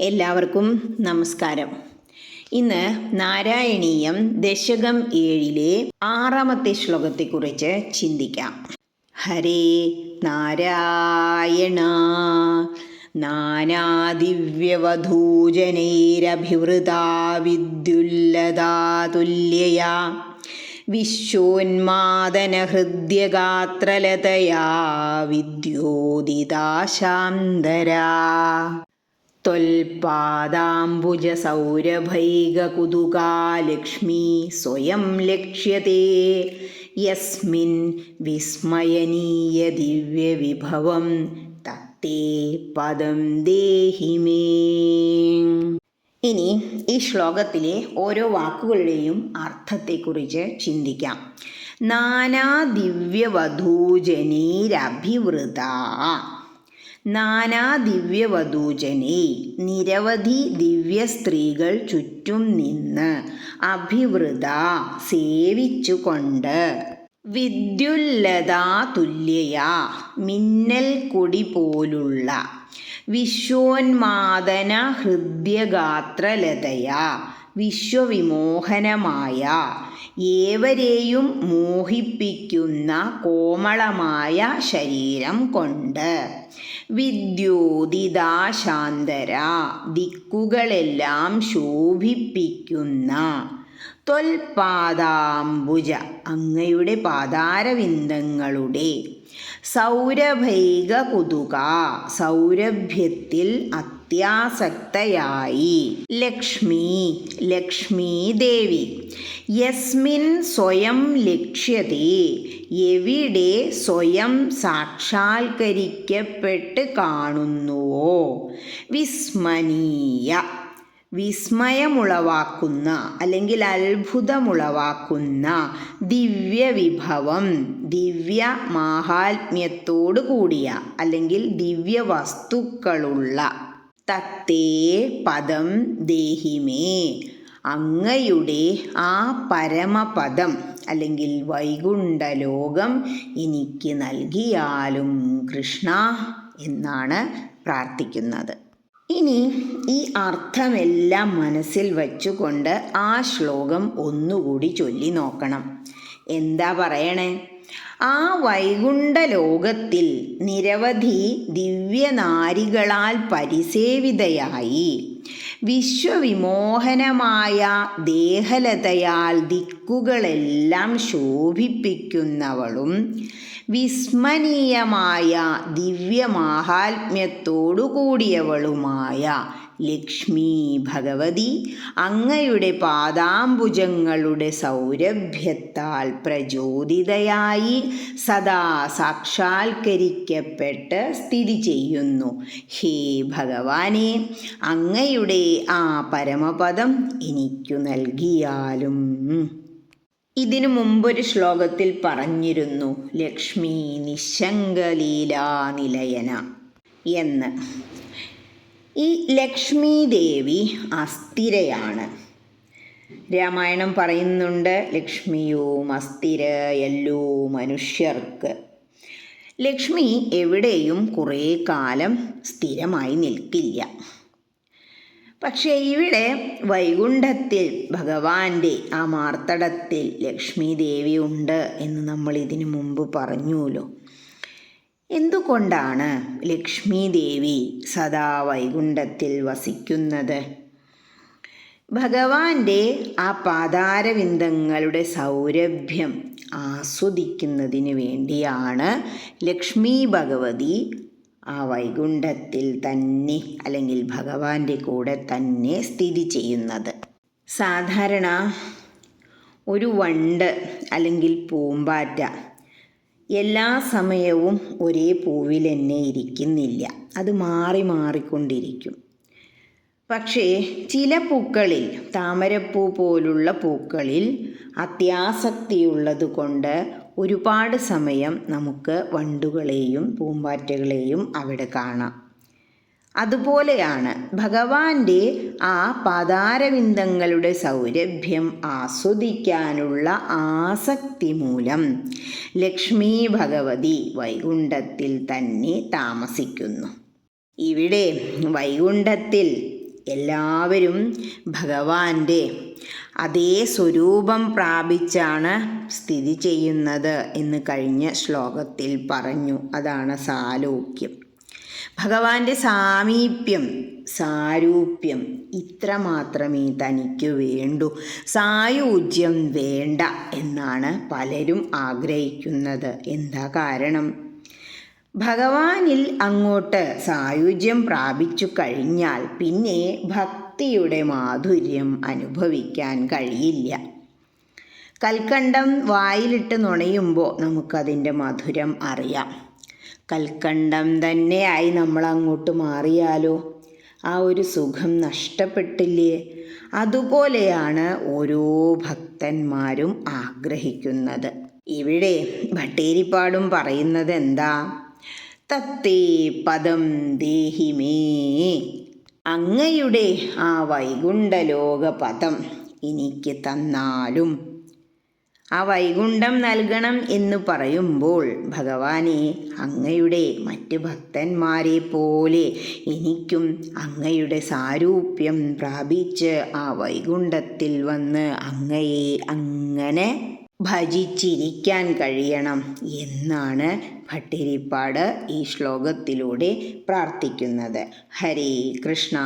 എല്ലാവർക്കും നമസ്കാരം. ഇന്ന് നാരായണീയം ദശകം ഏഴിലെ ആറാമത്തെ ശ്ലോകത്തെ കുറിച്ച് ചിന്തിക്കാം. ഹരേ നാരായണ നാനാദിവ്യവധൂജനൈരഭിവൃതാ വിദ്യുല്ലതാതുല്യയാ വിശ്വോന്മാദനഹൃദ്യഗാത്രലതയാ വിദ്യോദിതാശാന്തരാ त्वल्पादाम्बुजसौरभैगकुतुका लक्ष्मी स्वयं लक्ष्यते यस्मिन् विस्मयनीयदिव्यविभवं തത്തേ പദം ദേഹി മേ ഇനി ഈ ശ്ലോകത്തിലെ ഓരോ വാക്കുകളുടെയും അർത്ഥത്തെക്കുറിച്ച് ചിന്തിക്കാം നാനാ ദിവ്യവധൂജനീരഭിവൃത നാനാ ദിവ്യവധൂജനെ നിരവധി ദിവ്യ സ്ത്രീകൾ ചുറ്റും നിന്ന് അഭിവൃത സേവിച്ചുകൊണ്ട് വിദ്യുല്ലതാ തുല്യയാ മിന്നൽ കൊടി പോലുള്ള വിശ്വോന്മാദന ഹൃദ്യഗാത്രലതയാ വിശ്വവിമോഹനമായ ഏവരെയും മോഹിപ്പിക്കുന്ന കോമളമായ ശരീരം കൊണ്ട്. വിദ്യോതിദാശാന്തര ദിക്കുകളെല്ലാം ശോഭിപ്പിക്കുന്ന തൊൽപാദാംബുജ അങ്ങയുടെ പാതാരവിന്ദങ്ങളുടെ സൗരഭൈക കുതുക സൗരഭ്യത്തിൽ അത്യാസക്തയായി ലക്ഷ്മി ലക്ഷ്മീ ദേവി യസ്മിൻ സ്വയം ലക്ഷ്യതേ. എവിടെ സ്വയം സാക്ഷാത്കരിക്കപ്പെട്ട് കാണുന്നുവോ? വിസ്മനീയ. വിസ്മയമുളവാക്കുന്ന അല്ലെങ്കിൽ അത്ഭുതമുളവാക്കുന്ന ദിവ്യവിഭവം ദിവ്യ മാഹാത്മ്യത്തോടു കൂടിയ അല്ലെങ്കിൽ ദിവ്യ വസ്തുക്കളുള്ള തത്തേ പദം ദേഹിമേ അങ്ങയുടെ ആ പരമപദം അല്ലെങ്കിൽ വൈകുണ്ഠലോകം എനിക്ക് നൽകിയാലും കൃഷ്ണ എന്നാണ് പ്രാർത്ഥിക്കുന്നത്. ഇനി ഈ അർത്ഥമെല്ലാം മനസ്സിൽ വച്ചുകൊണ്ട് ആ ശ്ലോകം ഒന്നുകൂടി ചൊല്ലി നോക്കണം. എന്താ പറയണേ? ആ വൈകുണ്ഠ ലോകത്തിൽ നിരവധി ദിവ്യനാരികളാൽ പരിസേവിതയായി. വിശ്വവിമോഹനമായ ദേഹലതയാൽ ദിക്കുകളെല്ലാം ശോഭിപ്പിക്കുന്നവളും വിസ്മനീയമായ ദിവ്യമാഹാത്മ്യത്തോടു കൂടിയവളുമായ ലക്ഷ്മി ഭഗവതി അങ്ങയുടെ പാദാംബുജങ്ങളുടെ സൗരഭ്യത്താൽ പ്രചോദിതയായി സദാ സാക്ഷാത്കരിക്കപ്പെട്ട് സ്ഥിതി ചെയ്യുന്നു. ഹേ ഭഗവാനെ അങ്ങയുടെ ആ പരമപദം എനിക്കു നൽകിയാലും. ഇതിനു മുമ്പൊരു ശ്ലോകത്തിൽ പറഞ്ഞിരുന്നു ലക്ഷ്മി നിശങ്കലീലാനിലയന എന്ന്. ഈ ലക്ഷ്മി ദേവി അസ്ഥിരയാണ്. രാമായണം പറയുന്നുണ്ട് ലക്ഷ്മിയും അസ്ഥിരയല്ലോ മനുഷ്യർക്ക്. ലക്ഷ്മി എവിടെയും കുറേ കാലം സ്ഥിരമായി നിൽക്കില്ല. പക്ഷേ ഇവിടെ വൈകുണ്ഠത്തിൽ ഭഗവാന്റെ ആ മാർത്തടത്തിൽ ലക്ഷ്മി ദേവി ഉണ്ട് എന്ന് നമ്മൾ ഇതിനു മുമ്പ് പറഞ്ഞുല്ലോ എന്തുകൊണ്ടാണ് ലക്ഷ്മി ദേവി സദാ വൈകുണ്ഠത്തിൽ വസിക്കുന്നത്? ഭഗവാന്റെ ആ പാതാരവിന്ദങ്ങളുടെ സൗരഭ്യം ആസ്വദിക്കുന്നതിന് വേണ്ടിയാണ് ലക്ഷ്മി ഭഗവതി ആ വൈകുണ്ഠത്തിൽ തന്നെ അല്ലെങ്കിൽ ഭഗവാന്റെ കൂടെ തന്നെ സ്ഥിതി ചെയ്യുന്നത്. സാധാരണ ഒരു വണ്ട് അല്ലെങ്കിൽ പൂമ്പാറ്റ എല്ലാ സമയവും ഒരേ പൂവിൽ തന്നെ ഇരിക്കുന്നില്ല. അത് മാറി മാറിക്കൊണ്ടിരിക്കും. പക്ഷേ ചില പൂക്കളിൽ താമരപ്പൂ പോലുള്ള പൂക്കളിൽ അത്യാസക്തിയുള്ളത് കൊണ്ട് ഒരുപാട് സമയം നമുക്ക് വണ്ടുകളെയും പൂമ്പാറ്റകളെയും അവിടെ കാണാം. അതുപോലെയാണ് ഭഗവാന്റെ ആ പാതാരവിന്ദങ്ങളുടെ സൗരഭ്യം ആസ്വദിക്കാനുള്ള ആസക്തി മൂലം ലക്ഷ്മി ഭഗവതി വൈകുണ്ഠത്തിൽ തന്നെ താമസിക്കുന്നു. ഇവിടെ വൈകുണ്ഠത്തിൽ എല്ലാവരും ഭഗവാന്റെ അതേ സ്വരൂപം പ്രാപിച്ചാണ് സ്ഥിതി ചെയ്യുന്നത് എന്ന് കഴിഞ്ഞ ശ്ലോകത്തിൽ പറഞ്ഞു. അതാണ് സാലോക്യം. ഭഗവാന്റെ സാമീപ്യം സാരൂപ്യം ഇത്ര മാത്രമേ തനിക്ക് വേണ്ടൂ. സായൂജ്യം വേണ്ട എന്നാണ് പലരും ആഗ്രഹിക്കുന്നത്. എന്താ കാരണം? ഭഗവാനിൽ അങ്ങോട്ട് സായുജ്യം പ്രാപിച്ചു കഴിഞ്ഞാൽ പിന്നെ ഭക്തിയുടെ മാധുര്യം അനുഭവിക്കാൻ കഴിയില്ല. കൽക്കണ്ടം വായിലിട്ട് നുണയുമ്പോൾ നമുക്കതിന്റെ മധുരം അറിയാം. കൽക്കണ്ടം തന്നെയായി നമ്മൾ അങ്ങോട്ട് മാറിയാലോ? ആ ഒരു സുഖം നഷ്ടപ്പെട്ടില്ലേ? അതുപോലെയാണ് ഓരോ ഭക്തന്മാരും ആഗ്രഹിക്കുന്നത്. ഇവിടെ ഭട്ടേരിപ്പാടും പറയുന്നത് എന്താ തത്തേ പദം ദേഹിമേ അങ്ങയുടെ ആ വൈകുണ്ഠലോക പദം എനിക്ക് തന്നാലും ആ വൈകുണ്ഠം നൽകണം എന്ന് പറയുമ്പോൾ ഭഗവാനെ അങ്ങയുടെ മറ്റ് ഭക്തന്മാരെ പോലെ എനിക്കും അങ്ങയുടെ സാരൂപ്യം പ്രാപിച്ച് ആ വൈകുണ്ഠത്തിൽ വന്ന് അങ്ങയെ അങ്ങനെ ഭജിച്ചിരിക്കാൻ കഴിയണം എന്നാണ് ഭട്ടിരിപ്പാട് ഈ ശ്ലോകത്തിലൂടെ പ്രാർത്ഥിക്കുന്നത്. ഹരേ കൃഷ്ണ.